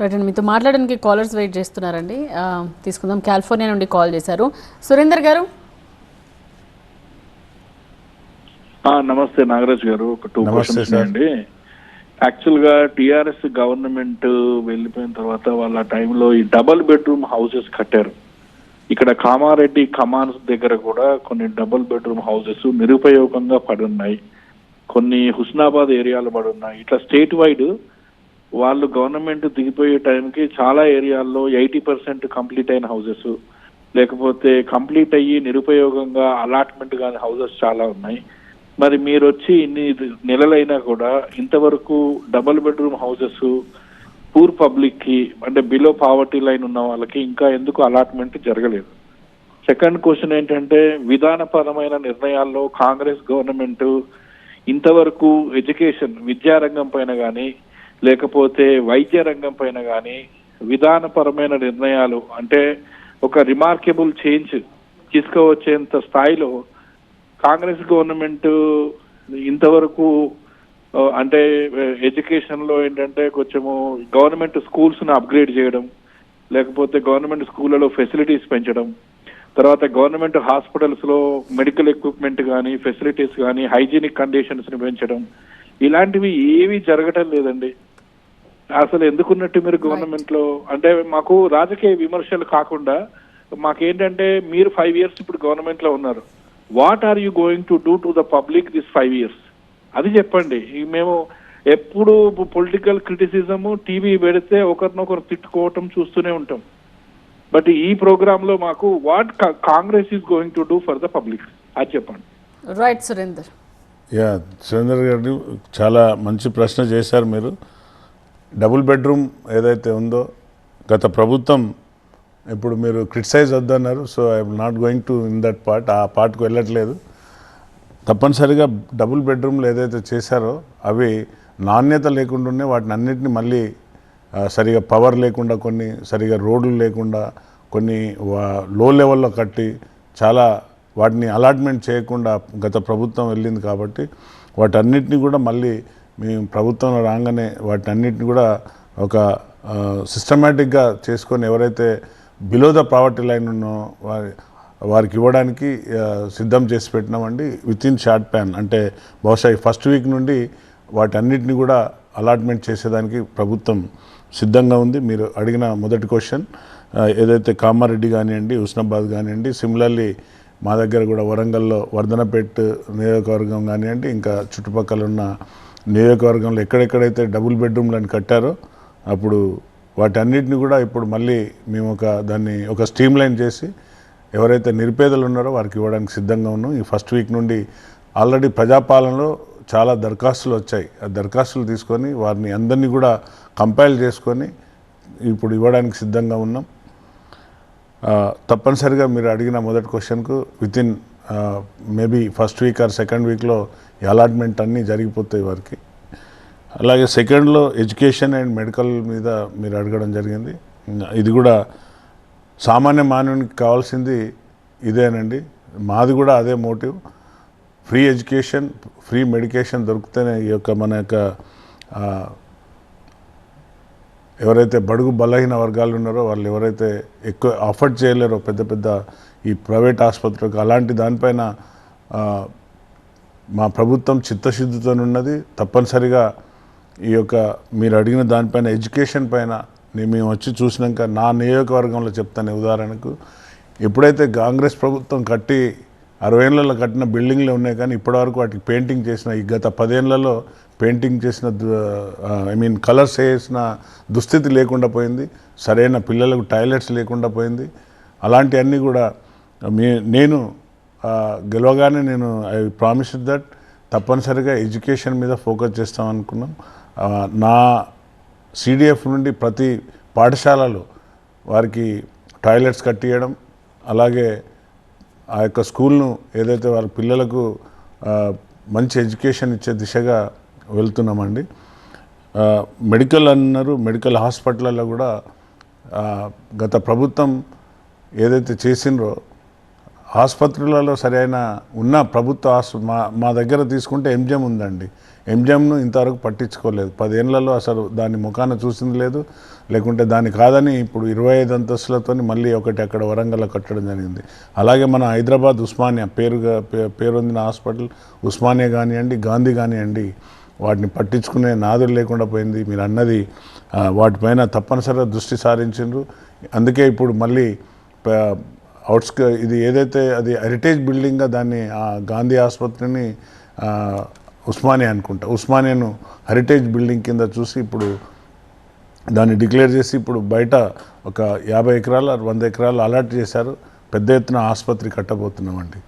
Right అండి మీతో మాట్లాడడానికి కాలర్స్ వెయిట్ చేస్తున్నారండి. తీసుకుందాం. కాలిఫోర్నియా నుండి కాల్ చేశారు. సురేందర్ గారు? ఆ, నమస్తే నాగరాజ్ గారు. ఒక టూ క్వశ్చన్స్. అండి యాక్చువల్గా టిఆర్ఎస్ గవర్నమెంట్ వెళ్ళిపోయిన తర్వాత వాళ్ళ టైంలో ఈ డబుల్ బెడ్రూమ్ హౌసెస్ కట్టారు. ఇక్కడ కామారెడ్డి కమాన్స్ దగ్గర కూడా కొన్ని డబుల్ బెడ్రూమ్ హౌసెస్ నిరుపయోగంగా పడి ఉన్నాయి. కొన్ని హుస్నాబాద్ ఏరియాలో పడి ఉన్నాయి. ఇట్లా స్టేట్ వైడ్ వాళ్ళు గవర్నమెంట్ దిగిపోయే టైంకి చాలా ఏరియాల్లో ఎయిటీ పర్సెంట్ కంప్లీట్ అయిన హౌసెస్. లేకపోతే కంప్లీట్ అయ్యి నిరుపయోగంగా అలాట్మెంట్ కాని హౌసెస్ చాలా ఉన్నాయి. మరి మీరు వచ్చి ఇన్ని నెలలైనా కూడా ఇంతవరకు డబుల్ బెడ్రూమ్ హౌసెస్ పూర్ పబ్లిక్కి అంటే బిలో పావర్టీ లైన్ ఉన్న వాళ్ళకి ఇంకా ఎందుకు అలాట్మెంట్ జరగలేదు? సెకండ్ క్వశ్చన్ ఏంటంటే విధానపరమైన నిర్ణయాల్లో కాంగ్రెస్ గవర్నమెంట్ ఇంతవరకు ఎడ్యుకేషన్ విద్యారంగం పైన కానీ లేకపోతే వైద్య రంగం పైన కానీ విధానపరమైన నిర్ణయాలు అంటే ఒక రిమార్కబుల్ చేంజ్ తీసుకువచ్చేంత స్థాయిలో కాంగ్రెస్ గవర్నమెంట్ ఇంతవరకు అంటే ఎడ్యుకేషన్లో ఏంటంటే కొంచెము గవర్నమెంట్ స్కూల్స్ను అప్గ్రేడ్ చేయడం లేకపోతే గవర్నమెంట్ స్కూళ్ళలో ఫెసిలిటీస్ పెంచడం తర్వాత గవర్నమెంట్ హాస్పిటల్స్లో మెడికల్ ఎక్విప్మెంట్ కానీ ఫెసిలిటీస్ కానీ హైజీనిక్ కండిషన్స్ని పెంచడం ఇలాంటివి ఏవి జరగటం లేదండి. అసలు ఎందుకున్నట్టు మీరు గవర్నమెంట్లో అంటే మాకు రాజకీయ విమర్శలు కాకుండా మాకేంటంటే మీరు ఫైవ్ ఇయర్స్ ఇప్పుడు గవర్నమెంట్లో ఉన్నారు. What are you going to do to the public this five years అది చెప్పండి. మేము ఎప్పుడు పొలిటికల్ క్రిటిసిజం టీవీ పెడితే ఒకరినొకరు తిట్టుకోవటం చూస్తూనే ఉంటాం. బట్ ఈ ప్రోగ్రామ్లో మాకు what Congress is going to do for the public అది చెప్పండి. రైట్ సురేందర్. యా సురేందర్ గారు చాలా మంచి ప్రశ్న చేశారు మీరు. డబుల్ బెడ్రూమ్ ఏదైతే ఉందో గత ప్రభుత్వం ఇప్పుడు మీరు క్రిటిసైజ్ వద్దన్నారు so I'm not going to in that part ఆ పార్ట్కి వెళ్ళట్లేదు. తప్పనిసరిగా డబుల్ బెడ్రూమ్లు ఏదైతే చేశారో అవి నాణ్యత లేకుండానే వాటిని అన్నిటిని మళ్ళీ సరిగా పవర్ లేకుండా కొన్ని సరిగా రోడ్లు లేకుండా కొన్ని లో లెవెల్లో కట్టి చాలా వాటిని అలాట్మెంట్ చేయకుండా గత ప్రభుత్వం వెళ్ళింది కాబట్టి వాటన్నిటిని కూడా మళ్ళీ మేము ప్రభుత్వం రాగానే వాటన్నిటిని కూడా ఒక సిస్టమేటిక్గా చేసుకొని ఎవరైతే బిలో ద ప్రావర్టీ లైన్ ఉన్నో వారి వారికి ఇవ్వడానికి సిద్ధం చేసి పెట్టినామండి విత్ ఇన్ షార్ట్ ప్యాన్ అంటే బహుశా ఈ ఫస్ట్ వీక్ నుండి వాటన్నిటిని కూడా అలాట్మెంట్ చేసేదానికి ప్రభుత్వం సిద్ధంగా ఉంది. మీరు అడిగిన మొదటి క్వశ్చన్ ఏదైతే కామారెడ్డి కానివ్వండి హుస్నాబాద్ కానివ్వండి సిమిలర్లీ మా దగ్గర కూడా వరంగల్లో వర్ధనపేట్ నియోజకవర్గం కానివ్వండి ఇంకా చుట్టుపక్కల ఉన్న నియోజకవర్గంలో ఎక్కడెక్కడైతే డబుల్ బెడ్రూమ్లను కట్టారో అప్పుడు వాటన్నిటిని కూడా ఇప్పుడు మళ్ళీ మేము ఒక దాన్ని ఒక స్ట్రీమ్ లైన్ చేసి ఎవరైతే నిరుపేదలు ఉన్నారో వారికి ఇవ్వడానికి సిద్ధంగా ఉన్నాం. ఈ ఫస్ట్ వీక్ నుండి ఆల్రెడీ ప్రజాపాలనలో చాలా దరఖాస్తులు వచ్చాయి. ఆ దరఖాస్తులు తీసుకొని వారిని అందరినీ కూడా కంపైల్ చేసుకొని ఇప్పుడు ఇవ్వడానికి సిద్ధంగా ఉన్నాం. తప్పనిసరిగా మీరు అడిగిన మొదటి క్వశ్చన్కు within maybe first week or second వీక్లో అలాట్మెంట్ అన్నీ జరిగిపోతాయి వారికి. అలాగే సెకండ్లో ఎడ్యుకేషన్ అండ్ మెడికల్ మీద మీరు అడగడం జరిగింది. ఇది కూడా సామాన్య మానవునికి కావాల్సింది ఇదేనండి. మాది కూడా అదే motive. Free education free medication దొరికితేనే ఈ యొక్క మన యొక్క ఎవరైతే బడుగు బలహీన వర్గాలు ఉన్నారో వాళ్ళు ఎవరైతే ఎక్కువ అఫర్డ్ చేయలేరో పెద్ద పెద్ద ఈ ప్రైవేట్ ఆసుపత్రులకు అలాంటి దానిపైన మా ప్రభుత్వం చిత్తశుద్ధితో ఉన్నది తప్పనిసరిగా ఈ యొక్క మీరు అడిగిన దానిపైన ఎడ్యుకేషన్ పైన నేను మేము వచ్చి చూసినాక నా నియోజకవర్గంలో చెప్తాను ఉదాహరణకు. ఎప్పుడైతే కాంగ్రెస్ ప్రభుత్వం కట్టి అరవై ఏళ్ళలో కట్టిన బిల్డింగ్లు ఉన్నాయి కానీ ఇప్పటివరకు వాటికి పెయింటింగ్ చేసిన ఈ గత పదేళ్ళలో పెయింటింగ్ చేసిన ఐ మీన్ కలర్స్ వేసిన దుస్థితి లేకుండా పోయింది. సరైన పిల్లలకు టాయిలెట్స్ లేకుండా పోయింది. అలాంటివన్నీ కూడా మీ నేను గెలవగానే నేను ఐ ప్రామిస్ దట్ తప్పనిసరిగా ఎడ్యుకేషన్ మీద ఫోకస్ చేస్తాం అనుకున్నాం నా సిడిఎఫ్ నుండి ప్రతి పాఠశాలలో వారికి టాయిలెట్స్ కట్టియడం అలాగే ఆ యొక్క స్కూల్ను ఏదైతే వాళ్ళ పిల్లలకు మంచి ఎడ్యుకేషన్ ఇచ్చే దిశగా వెళ్తున్నామండి. మెడికల్ అన్నారు మెడికల్ హాస్పిటల్లో కూడా గత ప్రభుత్వం ఏదైతే చేసిండ్రో ఆసుపత్రులలో సరైన ఉన్న ప్రభుత్వ ఆసు మా మా దగ్గర తీసుకుంటే ఎంజిఎం ఉందండి. ఎంజిఎంను ఇంతవరకు పట్టించుకోలేదు. పదేళ్ళలో అసలు దాని ముఖాన చూసింది లేదు. లేకుంటే దాని కాదని ఇప్పుడు ఇరవై ఐదు అంతస్తులతో మళ్ళీ ఒకటి అక్కడ వరంగల్ కట్టడం జరిగింది. అలాగే మన హైదరాబాద్ ఉస్మానియా పేరుగా పేరొందిన హాస్పిటల్ ఉస్మానియా కానివ్వండి గాంధీ కానివ్వండి వాటిని పట్టించుకునే నాదులు లేకుండా పోయింది. మీరు అన్నది వాటిపైన తప్పనిసరిగా దృష్టి సారించిండ్రు. అందుకే ఇప్పుడు మళ్ళీ అవుట్స్క ఇది ఏదైతే అది హెరిటేజ్ బిల్డింగ్గా దాన్ని ఆ గాంధీ ఆసుపత్రిని ఉస్మానియా అనుకుంటా. ఉస్మానియాను హెరిటేజ్ బిల్డింగ్ కింద చూసి ఇప్పుడు దాన్ని డిక్లేర్ చేసి ఇప్పుడు బయట ఒక యాభై ఎకరాలు వంద ఎకరాలు అలాట్ చేశారు. పెద్ద ఎత్తున ఆసుపత్రి కట్టబోతున్నామండి.